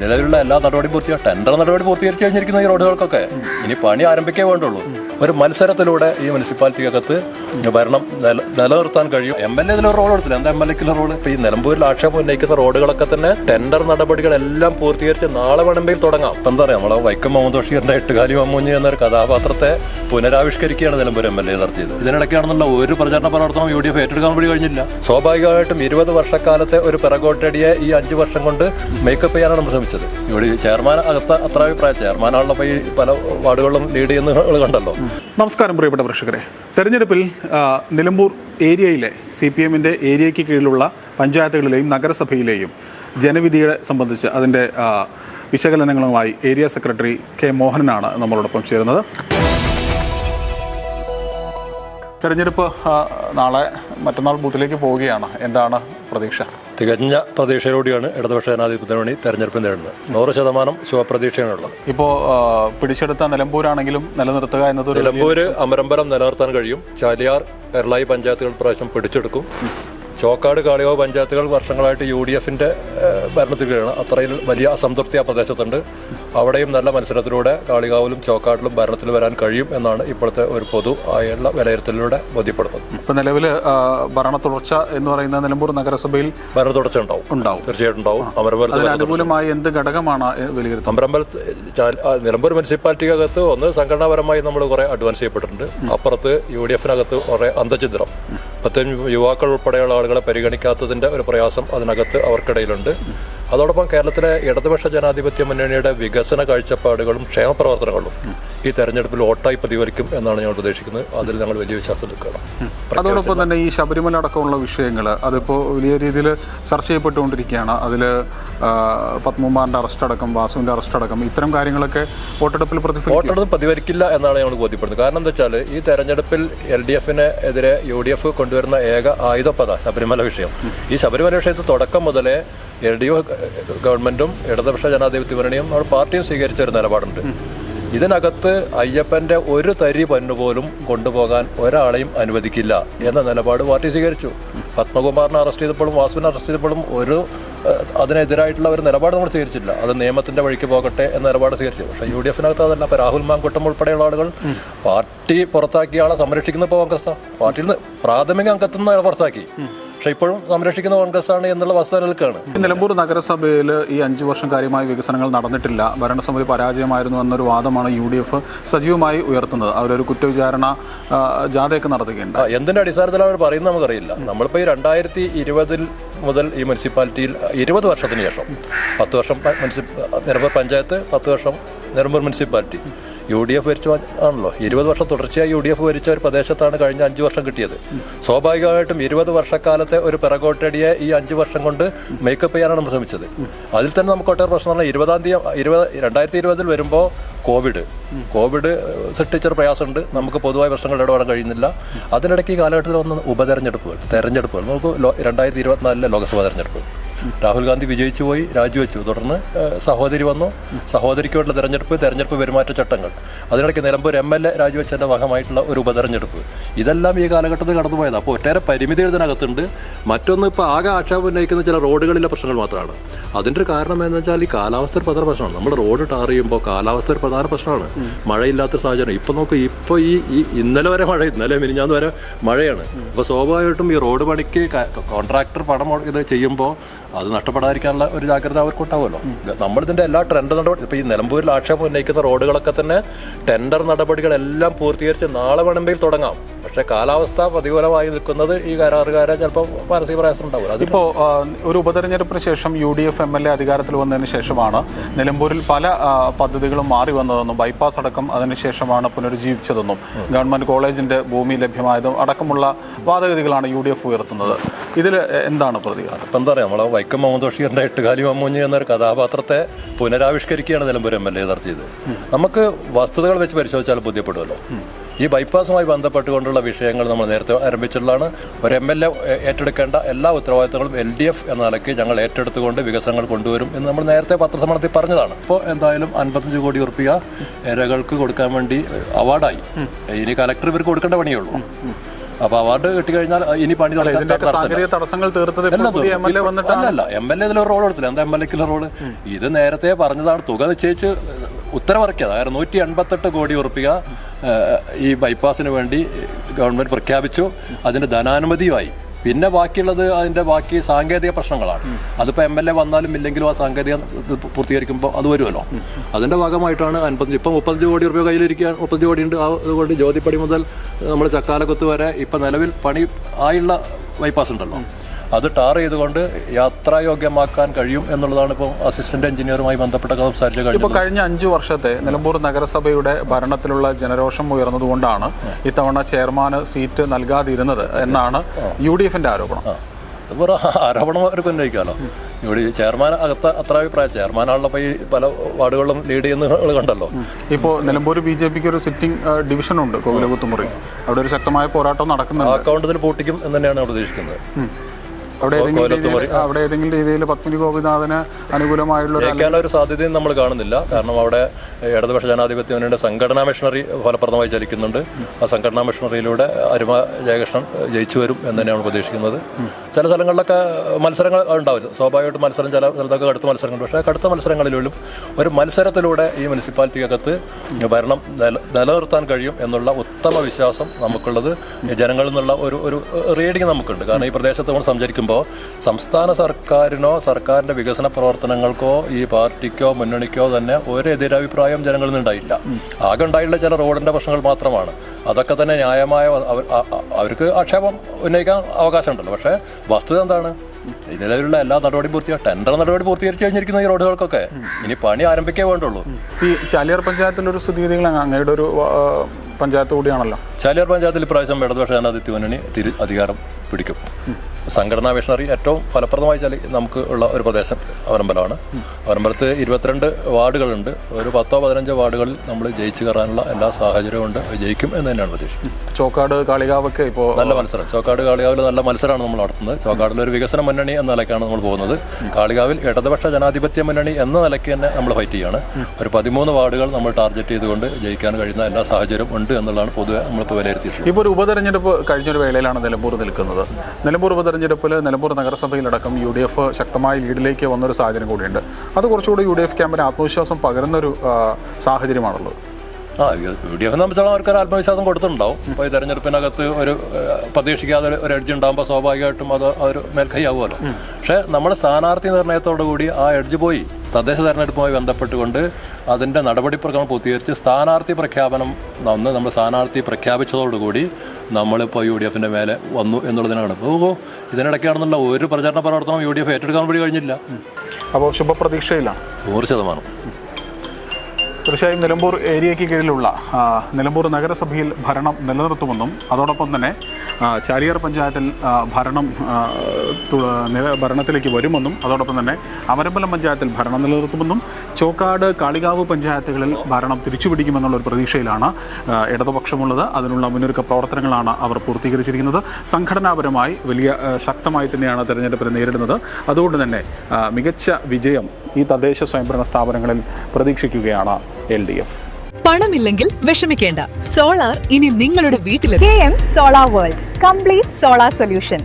നിലവിലുള്ള എല്ലാ നടപടിയും പൂർത്തിയാ ടെൻഡർ നടപടി പൂർത്തീകരിച്ചു കഴിഞ്ഞിരിക്കുന്ന ഈ റോഡുകൾക്കൊക്കെ. ഇനി പണി ആരംഭിക്കേ വേണ്ടുള്ളൂ. ഒരു മത്സരത്തിലൂടെ ഈ മുനിസിപ്പാലിറ്റിക്കകത്ത് ഭരണം നില നിലനിർത്താൻ കഴിയും. എം എൽ എ റോൾ എടുത്തില്ല എന്താ എം എൽ എക്കുള്ള റോൾ ഇപ്പൊ ഈ നിലമ്പൂരിൽ ആക്ഷേപം ഉന്നയിക്കുന്ന റോഡുകളൊക്കെ തന്നെ ടെൻഡർ നടപടികളെല്ലാം പൂർത്തീകരിച്ച് നാളെ വേണമെങ്കിൽ തുടങ്ങാം. ഇപ്പം എന്താ പറയാ നമ്മളെ വൈക്കം മുഹമ്മദ് ബഷീറിന്റെ എട്ടുകാലി മമ്മൂഞ്ഞ് എന്നൊരു കഥാപാത്രത്തെ പുനരാവിഷ്കരിക്കുകയാണ് നിലമ്പൂർ എം എൽ എ നടത്തിയത്. ഇതിനിടയ്ക്കാണെന്നുള്ള ഒരു പ്രചാരണ പ്രവർത്തനം യു ഡി എഫ് ഏറ്റെടുക്കാൻ വേണ്ടി കഴിഞ്ഞില്ല. സ്വാഭാവികമായിട്ടും ഇരുപത് വർഷക്കാലത്തെ ഒരു പിറകോട്ടടിയെ ഈ അഞ്ച് വർഷം കൊണ്ട് മേക്കപ്പ് ചെയ്യാനാണ് നമ്മൾ ശ്രമിച്ചത്. ഇവിടെ ചെയർമാൻ അകത്ത അത്ര അഭിപ്രായം ചെയർമാനാണല്ലോ ഈ പല വാർഡുകളിലും ലീഡ് ചെയ്യുന്ന കണ്ടല്ലോ. നമസ്കാരം പ്രിയപ്പെട്ട പ്രേക്ഷകരെ. തെരഞ്ഞെടുപ്പിൽ നിലമ്പൂർ ഏരിയയിലെ സി പി എമ്മിന്റെ ഏരിയയ്ക്ക് കീഴിലുള്ള പഞ്ചായത്തുകളിലെയും നഗരസഭയിലെയും ജനവിധിയെ സംബന്ധിച്ച് അതിന്റെ വിശകലനങ്ങളുമായി ഏരിയ സെക്രട്ടറി കെ മോഹനനാണ് നമ്മളോടൊപ്പം ചേരുന്നത്. തെരഞ്ഞെടുപ്പ് നാളെ മറ്റന്നാൾ ബൂത്തിലേക്ക് പോവുകയാണ്. എന്താണ് പ്രതീക്ഷ? തികഞ്ഞ പ്രതീക്ഷയിലൂടെയാണ് ഇടതുപക്ഷ ജനാധിപത്യത്തിന് വേണ്ടി തെരഞ്ഞെടുപ്പ് നേടുന്നത് നൂറ് ശതമാനം ശുഭപ്രതീക്ഷയാണുള്ളത് ഇപ്പോൾ പിടിച്ചെടുത്ത നിലമ്പൂരാണെങ്കിലും നിലനിർത്തുക എന്നത് നിലമ്പൂര് അമരമ്പരം നിലനിർത്താൻ കഴിയും. ചാലിയാർ എറളായി പഞ്ചായത്തുകൾ പ്രാവശ്യം പിടിച്ചെടുക്കും. ചോക്കാട് കാളിയോ പഞ്ചായത്തുകൾ വർഷങ്ങളായിട്ട് യു ഡി എഫിന്റെ ഭരണത്തിൽ കീഴാണ് അത്രയും വലിയ അസംതൃപ്തി ആ പ്രദേശത്തുണ്ട്. അവിടെയും നല്ല മത്സരത്തിലൂടെ കാളികാവിലും ചോക്കാട്ടിലും ഭരണത്തിൽ വരാൻ കഴിയും എന്നാണ് ഇപ്പോഴത്തെ ഒരു പൊതു ആയുള്ള വിലയിരുത്തലിലൂടെ ബോധ്യപ്പെടുന്നത്. ഇപ്പം നിലവിൽ ഭരണ തുടർച്ച എന്ന് പറയുന്ന നിലമ്പൂർ നഗരസഭയിൽ ഭരണ തുടർച്ച ഉണ്ടാവും. ഉണ്ടാവും. തീർച്ചയായിട്ടും ഉണ്ടാവും. അമരമ്പലത്തിൽ അനുകൂലമായ എന്ത് ഘടകമാണ് വിലയിരുത്തുന്നത്? മുനിസിപ്പാലിറ്റി അകത്ത് നിലമ്പൂർ മുനിസിപ്പാലിറ്റിക്കകത്ത് ഒന്ന് സംഘടനാപരമായി നമ്മൾ കുറെ അഡ്വാൻസ് ചെയ്യപ്പെട്ടിട്ടുണ്ട്. അപ്പുറത്ത് യു ഡി എഫിനകത്ത് കുറെ അന്തചിത്രം പ്രത്യേകിച്ച് യുവാക്കൾ ഉൾപ്പെടെയുള്ള ആളുകളെ പരിഗണിക്കാത്തതിന്റെ ഒരു പ്രയാസം അതിനകത്ത് അവർക്കിടയിലുണ്ട്. അതോടൊപ്പം കേരളത്തിലെ ഇടതുപക്ഷ ജനാധിപത്യ മുന്നണിയുടെ വികസന കാഴ്ചപ്പാടുകളും ക്ഷേമപ്രവർത്തനങ്ങളും ഈ തെരഞ്ഞെടുപ്പിൽ വോട്ടായി പ്രതിഫലിക്കും എന്നാണ് ഞങ്ങൾ പ്രതീക്ഷിക്കുന്നത് അതിൽ ഞങ്ങൾ വലിയ വിശ്വാസം നിൽക്കണം അതോടൊപ്പം തന്നെ ഈ ശബരിമല അടക്കമുള്ള വിഷയങ്ങൾ അതിപ്പോൾ വലിയ രീതിയിൽ ചർച്ച ചെയ്യപ്പെട്ടുകൊണ്ടിരിക്കുകയാണ്. അതിൽ പത്മകുമാറിന്റെ അറസ്റ്റ് അടക്കം വാസുവിന്റെ അറസ്റ്റ് അടക്കം ഇത്തരം കാര്യങ്ങളൊക്കെ വോട്ടെടുപ്പിൽ പ്രതിഫലിക്കും. വോട്ടെടുപ്പ് പ്രതിഫലിക്കില്ല എന്നാണ് ഞങ്ങൾ ബോധ്യപ്പെടുന്നത്. കാരണം എന്താ വെച്ചാൽ ഈ തെരഞ്ഞെടുപ്പിൽ എൽ ഡി എഫിന് എതിരെ യു ഡി എഫ് കൊണ്ടുവരുന്ന ഏക ആയുധപ്പത ശബരിമല വിഷയം. ഈ ശബരിമല വിഷയത്തിൽ തുടക്കം മുതലേ എൽ ഡി എഫ് ഗവൺമെന്റും ഇടതുപക്ഷ ജനാധിപത്യ മുന്നണിയും അവർ പാർട്ടിയും സ്വീകരിച്ച ഒരു നിലപാടുണ്ട്. ഇതിനകത്ത് അയ്യപ്പന്റെ ഒരു തരി പന്നു പോലും കൊണ്ടുപോകാൻ ഒരാളെയും അനുവദിക്കില്ല എന്ന നിലപാട് പാർട്ടി സ്വീകരിച്ചു. പത്മകുമാറിനെ അറസ്റ്റ് ചെയ്തപ്പോഴും വാസുവിനെ അറസ്റ്റ് ചെയ്തപ്പോഴും ഒരു അതിനെതിരായിട്ടുള്ള ഒരു നിലപാട് നമ്മൾ സ്വീകരിച്ചില്ല. അത് നിയമത്തിന്റെ വഴിക്ക് പോകട്ടെ എന്ന നിലപാട് സ്വീകരിച്ചു. പക്ഷേ യു ഡി എഫിനകത്ത് അതല്ല അപ്പോൾ രാഹുൽ മാങ്കുട്ടം ഉൾപ്പെടെയുള്ള ആളുകൾ പാർട്ടി പുറത്താക്കിയ ആളെ സംരക്ഷിക്കുന്ന ഇപ്പോൾ കോൺഗ്രസ് പാർട്ടിയിൽ നിന്ന് പ്രാഥമിക അംഗത്വം നിന്ന് പുറത്താക്കി. പക്ഷേ ഇപ്പോഴും സംരക്ഷിക്കുന്ന കോൺഗ്രസ്സാണ് എന്നുള്ള വസ്തുത നിൽക്കുകയാണ് നിലമ്പൂർ നഗരസഭയിൽ ഈ അഞ്ചു വർഷം കാര്യമായ വികസനങ്ങൾ നടന്നിട്ടില്ല. ഭരണസമിതി പരാജയമായിരുന്നു എന്നൊരു വാദമാണ് യു ഡി എഫ് സജീവമായി ഉയർത്തുന്നത്. അവരൊരു കുറ്റവിചാരണ ജാഥയൊക്കെ നടത്തുകയുണ്ട് എന്തിന്റെ അടിസ്ഥാനത്തിലാണ് അവർ പറയുന്നത് നമുക്കറിയില്ല. നമ്മളിപ്പോൾ ഈ രണ്ടായിരത്തി ഇരുപതിൽ മുതൽ ഈ മുനിസിപ്പാലിറ്റിയിൽ ഇരുപത് വർഷത്തിന് ശേഷം പത്ത് വർഷം മുനിസിപ്പ നിലമ്പൂർ പഞ്ചായത്ത് പത്ത് വർഷം Nilambur municipality. U D F ഭരിച്ച ആണല്ലോ. ഇരുപത് വർഷം തുടർച്ചയായി യു ഡി എഫ് ഭരിച്ച ഒരു പ്രദേശത്താണ് കഴിഞ്ഞ അഞ്ച് വർഷം കിട്ടിയത്. സ്വാഭാവികമായിട്ടും ഇരുപത് വർഷക്കാലത്തെ ഒരു പിറകോട്ടടിയെ ഈ അഞ്ച് വർഷം കൊണ്ട് മേക്കപ്പ് ചെയ്യാനാണ് നമ്മൾ ശ്രമിച്ചത്. അതിൽ തന്നെ നമുക്ക് ഒട്ടേറെ പ്രശ്നം പറഞ്ഞാൽ ഇരുപതാം തീയതി ഇരുപത് രണ്ടായിരത്തി ഇരുപതിൽ വരുമ്പോൾ കോവിഡ് കോവിഡ് സൃഷ്ടിച്ചൊരു പ്രയാസമുണ്ട്. നമുക്ക് പൊതുവായ പ്രശ്നങ്ങൾ ഇടപെടാൻ കഴിയുന്നില്ല. അതിനിടയ്ക്ക് ഈ കാലഘട്ടത്തിൽ വന്ന ഉപതെരഞ്ഞെടുപ്പുകൾ തെരഞ്ഞെടുപ്പുകൾ. നമുക്ക് രണ്ടായിരത്തി ഇരുപത്തിനാലിലെ ലോക്സഭാ തെരഞ്ഞെടുപ്പ്. രാഹുൽ ഗാന്ധി വിജയിച്ചു പോയി രാജിവെച്ചു. തുടർന്ന് സഹോദരി വന്നു. സഹോദരിക്കുള്ള തെരഞ്ഞെടുപ്പ് തെരഞ്ഞെടുപ്പ് പെരുമാറ്റ ചട്ടങ്ങൾ. അതിനിടയ്ക്ക് നിലമ്പൂർ എം എൽ എ രാജിവെച്ചതിന്റെ ഭാഗമായിട്ടുള്ള ഒരു ഉപതെരഞ്ഞെടുപ്പ്. ഇതെല്ലാം ഈ കാലഘട്ടത്തിൽ കടന്നുപോയത്. അപ്പോൾ ഒട്ടേറെ പരിമിതികൾ ഇതിനകത്തുണ്ട്. മറ്റൊന്ന് ഇപ്പോൾ ആകെ ആക്ഷേപം ഉന്നയിക്കുന്ന ചില റോഡുകളിലെ പ്രശ്നങ്ങൾ മാത്രമാണ്. അതിന്റെ ഒരു കാരണം എന്ന് വെച്ചാൽ ഈ കാലാവസ്ഥ ഒരു പ്രധാന പ്രശ്നമാണ്. നമ്മൾ റോഡ് ടാർ ചെയ്യുമ്പോൾ കാലാവസ്ഥ ഒരു പ്രധാന പ്രശ്നമാണ്. മഴയില്ലാത്ത സാഹചര്യം. ഇപ്പോൾ നോക്ക് ഇപ്പോൾ ഈ ഈ ഇന്നലെ വരെ മഴ ഇന്നലെ മിനിഞ്ഞാന്ന് വരെ മഴയാണ്. അപ്പോൾ സ്വാഭാവികമായിട്ടും ഈ റോഡ് പണിക്ക് കോൺട്രാക്ടർ പണം ഇത് ചെയ്യുമ്പോൾ അത് നഷ്ടപ്പെടാതിരിക്കാനുള്ള ഒരു ജാഗ്രത അവർക്ക് ഉണ്ടാവുമല്ലോ നമ്മളിതിന്റെ എല്ലാ ട്രെൻഡ് നടപടി ഇപ്പോൾ ഈ നിലമ്പൂരിൽ ആക്ഷേപം ഉന്നയിക്കുന്ന റോഡുകളൊക്കെ തന്നെ ടെൻഡർ നടപടികളെല്ലാം പൂർത്തീകരിച്ച് നാളെ വേണമെങ്കിൽ തുടങ്ങാം. പക്ഷേ കാലാവസ്ഥ പ്രതികൂലമായി നിൽക്കുന്നത് ഈ കരാറുകാരെ ചിലപ്പോൾ മാനസിക പ്രയാസം ഉണ്ടാവില്ല. അത് ഇപ്പോൾ ഒരു ഉപതെരഞ്ഞെടുപ്പിന് ശേഷം U D F M L A അധികാരത്തിൽ വന്നതിന് ശേഷമാണ് നിലമ്പൂരിൽ പല പദ്ധതികളും മാറി വന്നതെന്നും ബൈപ്പാസ് അടക്കം അതിനുശേഷമാണ് പുനരുജ്ജീവിച്ചതെന്നും ഗവൺമെന്റ് കോളേജിന്റെ ഭൂമി ലഭ്യമായതും അടക്കമുള്ള വാദഗതികളാണ് യു ഡി എഫ് ഉയർത്തുന്നത്. ഇതിൽ എന്താണ് പ്രതികരണം ഇപ്പം എന്താ പറയുക നമ്മളെ വൈക്കം മുഹമ്മദ് ബഷീറിന്റെ എട്ടുകാലി മമ്മൂഞ്ഞ് എന്നൊരു കഥാപാത്രത്തെ പുനരാവിഷ്കരിക്കുകയാണ് നിലമ്പൂർ എം എൽ എ നടത്തിയത് നമുക്ക് വസ്തുതകൾ വെച്ച് പരിശോധിച്ചാൽ ബോധ്യപ്പെടുമല്ലോ. ഈ ബൈപ്പാസുമായി ബന്ധപ്പെട്ടുകൊണ്ടുള്ള വിഷയങ്ങൾ നമ്മൾ നേരത്തെ ആരംഭിച്ചിട്ടുള്ളതാണ്. ഒരു എം എൽ എ ഏറ്റെടുക്കേണ്ട എല്ലാ ഉത്തരവാദിത്തങ്ങളും എൽ ഡി എഫ് എന്ന നിലയ്ക്ക് ഞങ്ങൾ ഏറ്റെടുത്തുകൊണ്ട് വികസനങ്ങൾ കൊണ്ടുവരും എന്ന് നമ്മൾ നേരത്തെ പത്രസമ്മേളനത്തിൽ പറഞ്ഞതാണ്. ഇപ്പോൾ എന്തായാലും അൻപത്തഞ്ച് കോടി ഉറുപ്പിക ഇരകൾക്ക് കൊടുക്കാൻ വേണ്ടി അവാർഡായി ഇനി കലക്ടർ ഇവർക്ക് കൊടുക്കേണ്ട പണിയേ ഉള്ളൂ. അപ്പൊ അവാർഡ് കിട്ടിക്കഴിഞ്ഞാൽ ഇനി പണി തടസ്സങ്ങൾ തീർത്തത് ഇപ്പോൾ അല്ല, പുതിയ എം എൽ എ ഇതിലൊരു അല്ലല്ല റോൾ എടുത്തില്ല എന്താ എം എൽ എക്കുള്ള റോൾ ഇത് നേരത്തെ പറഞ്ഞതാണ് തുക നിശ്ചയിച്ച് ഉത്തരവിറക്കിയത്. അതായത് നൂറ്റി എൺപത്തെട്ട് കോടി ഉറപ്പിക ഈ ബൈപ്പാസിന് വേണ്ടി ഗവൺമെന്റ് പ്രഖ്യാപിച്ചു. അതിന് ധനാനുമതിയുമായി. പിന്നെ ബാക്കിയുള്ളത് അതിന്റെ ബാക്കി സാങ്കേതിക പ്രശ്നങ്ങളാണ്. അതിപ്പോൾ എം എൽ എ വന്നാലും ഇല്ലെങ്കിലും ആ സാങ്കേതിക പൂർത്തീകരിക്കുമ്പോൾ അത് വരുമല്ലോ. അതിന്റെ ഭാഗമായിട്ടാണ് അൻപത്തഞ്ച് ഇപ്പം മുപ്പത്തഞ്ച് കോടി രൂപ കയ്യിലിരിക്കുക മുപ്പത്തഞ്ച് കോടി ഉണ്ട് അതുകൊണ്ട് ജ്യോതിപ്പടി മുതൽ നമ്മൾ ചക്കാലക്കൊത്ത് വരെ ഇപ്പം നിലവിൽ പണി ആയുള്ള ബൈപ്പാസ് ഉണ്ടല്ലോ. അത് ടാർ ചെയ്തുകൊണ്ട് യാത്രായോഗ്യമാക്കാൻ കഴിയും എന്നുള്ളതാണ് ഇപ്പോൾ അസിസ്റ്റന്റ് എഞ്ചിനീയറുമായി ബന്ധപ്പെട്ട സംസാരിച്ച കഴിഞ്ഞു ഇപ്പോൾ കഴിഞ്ഞ അഞ്ചു വർഷത്തെ നിലമ്പൂർ നഗരസഭയുടെ ഭരണത്തിലുള്ള ജനരോഷം ഉയർന്നതുകൊണ്ടാണ് ഇത്തവണ ചെയർമാന് സീറ്റ് നൽകാതിരുന്നത് എന്നാണ് യു ഡി എഫിന്റെ ആരോപണം ഇപ്പോൾ ആരോപണം അവർക്ക് ഉന്നയിക്കാമല്ലോ ഇവിടെ ചെയർമാൻ അകത്ത അത്ര അഭിപ്രായം ചെയർമാനാണല്ലോ ഈ പല വാർഡുകളിലും ലീഡ് ചെയ്യുന്ന കണ്ടല്ലോ. ഇപ്പോൾ നിലമ്പൂർ ബി ജെ പിക്ക് ഒരു സിറ്റിംഗ് ഡിവിഷൻ ഉണ്ട് കോവിലകുത്തുമുറി. അവിടെ ഒരു ശക്തമായ പോരാട്ടം നടക്കുന്നുണ്ട്. അക്കൗണ്ടിൽ പൂട്ടിക്കും എന്ന് തന്നെയാണ് അവിടെ പ്രതീക്ഷിക്കുന്നത് അവിടെ ഏതെങ്കിലും രീതിയിൽ അവിടെ ഏതെങ്കിലും രീതിയിൽ പത്മിനി ഗോപിനാഥന് അനുകൂലമായുള്ള ഒരു സാധ്യതയും നമ്മൾ കാണുന്നില്ല. കാരണം അവിടെ ഇടതുപക്ഷ ജനാധിപത്യ മുന്നണിയുടെ സംഘടനാ മിഷണറി ഫലപ്രദമായി ചലിക്കുന്നുണ്ട്. ആ സംഘടനാ മിഷണറിയിലൂടെ അരുമ ജയകൃഷ്ണൻ ജയിച്ചു വരും എന്ന് തന്നെയാണ് പ്രതീക്ഷിക്കുന്നത്. ചില സ്ഥലങ്ങളിലൊക്കെ മത്സരങ്ങൾ ഉണ്ടാവില്ല. സ്വാഭാവികമായിട്ട് മത്സരം ചില സ്ഥലത്തൊക്കെ കടുത്ത മത്സരങ്ങൾ പക്ഷേ കടുത്ത മത്സരങ്ങളിലും ഒരു മത്സരത്തിലൂടെ ഈ മുനിസിപ്പാലിറ്റിക്കകത്ത് ഭരണം നില നിലനിർത്താൻ കഴിയും എന്നുള്ള ഉത്തമ വിശ്വാസം നമുക്കുള്ളത്. ജനങ്ങളിൽ നിന്നുള്ള ഒരു ഒരു റീഡിങ് നമുക്കുണ്ട്. കാരണം ഈ പ്രദേശത്ത് നമ്മൾ സഞ്ചരിക്കുമ്പോൾ സംസ്ഥാന സർക്കാരിനോ സർക്കാരിന്റെ വികസന പ്രവർത്തനങ്ങൾക്കോ ഈ പാർട്ടിക്കോ മുന്നണിക്കോ തന്നെ ഒരു എതിരഭിപ്രായം ജനങ്ങളിൽ നിന്നുണ്ടായില്ല ആകെ ഉണ്ടായിട്ടുള്ള ചില റോഡിന്റെ പ്രശ്നങ്ങൾ മാത്രമാണ്. അതൊക്കെ തന്നെ ന്യായമായ അവർക്ക് ആക്ഷേപം ഉന്നയിക്കാൻ അവകാശമുണ്ടല്ലോ. പക്ഷേ വസ്തുത എന്താണ്? ഇതിലുള്ള നിലവിലുള്ള എല്ലാ നടപടി പൂർത്തിയാ ടെൻഡർ നടപടി പൂർത്തീകരിച്ചു കഴിഞ്ഞിരിക്കുന്ന ഈ റോഡുകൾക്കൊക്കെ. ഇനി പണി ആരംഭിക്കേ വേണ്ടുള്ളൂ. ഈ ചാലിയാർ പഞ്ചായത്തിലൊരു സ്ഥിതിഗതികൾ അങ്ങയുടെ ഒരു പഞ്ചായത്ത് കൂടിയാണല്ലോ. ചാലിയാർ പഞ്ചായത്തിൽ ഇപ്രാവശ്യം ഇടതുപക്ഷ ജനാധിപത്യ മുന്നണി തിരി അധികാരം പിടിക്കും. സംഘടനാ മിഷണറി ഏറ്റവും ഫലപ്രദമായി ചലി നമുക്ക് ഉള്ള ഒരു പ്രദേശം അവരമ്പലമാണ്. അവരമ്പലത്ത് ഇരുപത്തിരണ്ട് വാർഡുകളുണ്ട്. ഒരു പത്തോ പതിനഞ്ചോ വാർഡുകളിൽ നമ്മൾ ജയിച്ചു കയറാനുള്ള എല്ലാ സാഹചര്യവും ഉണ്ട്. ജയിക്കും എന്ന് തന്നെയാണ് പ്രതീക്ഷ ചോക്കാട് കാളികാവൊക്കെ ഇപ്പോൾ നല്ല മത്സരം. ചോക്കാട് കാളികാവിൽ നല്ല മത്സരമാണ് നമ്മൾ നടത്തുന്നത്. ചോക്കാടിൽ ഒരു വികസന മുന്നണി എന്ന നിലയ്ക്കാണ് നമ്മൾ പോകുന്നത്. കാളികാവിൽ ഇടതുപക്ഷ ജനാധിപത്യ മുന്നണി എന്ന നിലയ്ക്ക് തന്നെ നമ്മൾ ഫൈറ്റ് ചെയ്യുകയാണ് ഒരു പതിമൂന്ന് വാർഡുകൾ നമ്മൾ ടാർഗറ്റ് ചെയ്തുകൊണ്ട് ജയിക്കാൻ കഴിയുന്ന എല്ലാ സാഹചര്യവും ഉണ്ട് എന്നുള്ളതാണ് പൊതുവെ നമ്മളിപ്പോൾ വിലയിരുത്തിയിട്ടുള്ളത്. ഇപ്പോൾ ഒരു ഉപതെരഞ്ഞെടുപ്പ് കഴിഞ്ഞൊരു വേളയിലാണ് നിലമ്പൂർ നിൽക്കുന്നത്. നിലമ്പൂർ ഉപതെരഞ്ഞെടുപ്പിൽ നിലമ്പൂർ നഗരസഭയിലടക്കം യു ഡി എഫ് ശക്തമായ ലീഡിലേക്ക് വന്നൊരു സാഹചര്യം കൂടിയുണ്ട്. അത് കുറച്ചുകൂടി യു ഡി എഫ് ക്യാമ്പിന് ആത്മവിശ്വാസം പകരുന്നൊരു സാഹചര്യമാണുള്ളത്. ആ യു ഡി എഫ് സംബന്ധിച്ചോളം അവർക്ക് ഒരു ആത്മവിശ്വാസം കൊടുത്തിട്ടുണ്ടാവും. അപ്പോൾ ഈ തെരഞ്ഞെടുപ്പിനകത്ത് ഒരു പ്രതീക്ഷിക്കാതെ ഒരു- എഡ്ജ് ഉണ്ടാകുമ്പോൾ സ്വാഭാവികമായിട്ടും അത് ഒരു മേൽക്കൈ ആവുമല്ലോ പക്ഷേ നമ്മുടെ സ്ഥാനാർത്ഥി നിർണയത്തോടു കൂടി ആ എഡ്ജ് പോയി. തദ്ദേശ തെരഞ്ഞെടുപ്പുമായി ബന്ധപ്പെട്ടുകൊണ്ട് അതിന്റെ നടപടിപ്രക്രമം പൂർത്തീകരിച്ച് സ്ഥാനാർത്ഥി പ്രഖ്യാപനം വന്ന് നമ്മൾ സ്ഥാനാർത്ഥി പ്രഖ്യാപിച്ചതോടുകൂടി നമ്മളിപ്പോൾ യു ഡി എഫിന്റെ മേലെ വന്നു എന്നുള്ളതിനാണ്. ഇപ്പോൾ ഇതിനിടയ്ക്കാണെന്നുള്ള ഒരു പ്രചാരണ പ്രവർത്തനം യു ഡി എഫ് ഏറ്റെടുക്കാൻ വേണ്ടി കഴിഞ്ഞില്ല. അപ്പോൾ ശുഭപ്രതീക്ഷയിലാണ്. നൂറ് ശതമാനം. തീർച്ചയായും നിലമ്പൂർ ഏരിയയ്ക്ക് കീഴിലുള്ള നിലമ്പൂർ നഗരസഭയിൽ ഭരണം നിലനിർത്തുമെന്നും അതോടൊപ്പം തന്നെ ചാലിയർ പഞ്ചായത്തിൽ ഭരണം ഭരണത്തിലേക്ക് വരുമെന്നും അതോടൊപ്പം തന്നെ അമരമ്പലം പഞ്ചായത്തിൽ ഭരണം നിലനിർത്തുമെന്നും ചോക്കാട് കാളികാവ് പഞ്ചായത്തുകളിൽ ഭരണം തിരിച്ചുപിടിക്കുമെന്നുള്ള ഒരു പ്രതീക്ഷയിലാണ് ഇടതുപക്ഷമുള്ളത്. അതിനുള്ള മുന്നൊരുക്ക പ്രവർത്തനങ്ങളാണ് അവർ പൂർത്തീകരിച്ചിരിക്കുന്നത്. സംഘടനാപരമായി വലിയ ശക്തമായി തന്നെയാണ് തെരഞ്ഞെടുപ്പിനെ നേരിടുന്നത്. അതുകൊണ്ട് തന്നെ മികച്ച വിജയം ഈ തദ്ദേശ സ്വയംഭരണ സ്ഥാപനങ്ങളിൽ പ്രതീക്ഷിക്കുകയാണ്. എൽ ഡി എഫ് പണമില്ലെങ്കിൽ വിഷമിക്കേണ്ട. സോളാർ ഇനി നിങ്ങളുടെ വീട്ടിലെ K M solar world. Complete solar solution.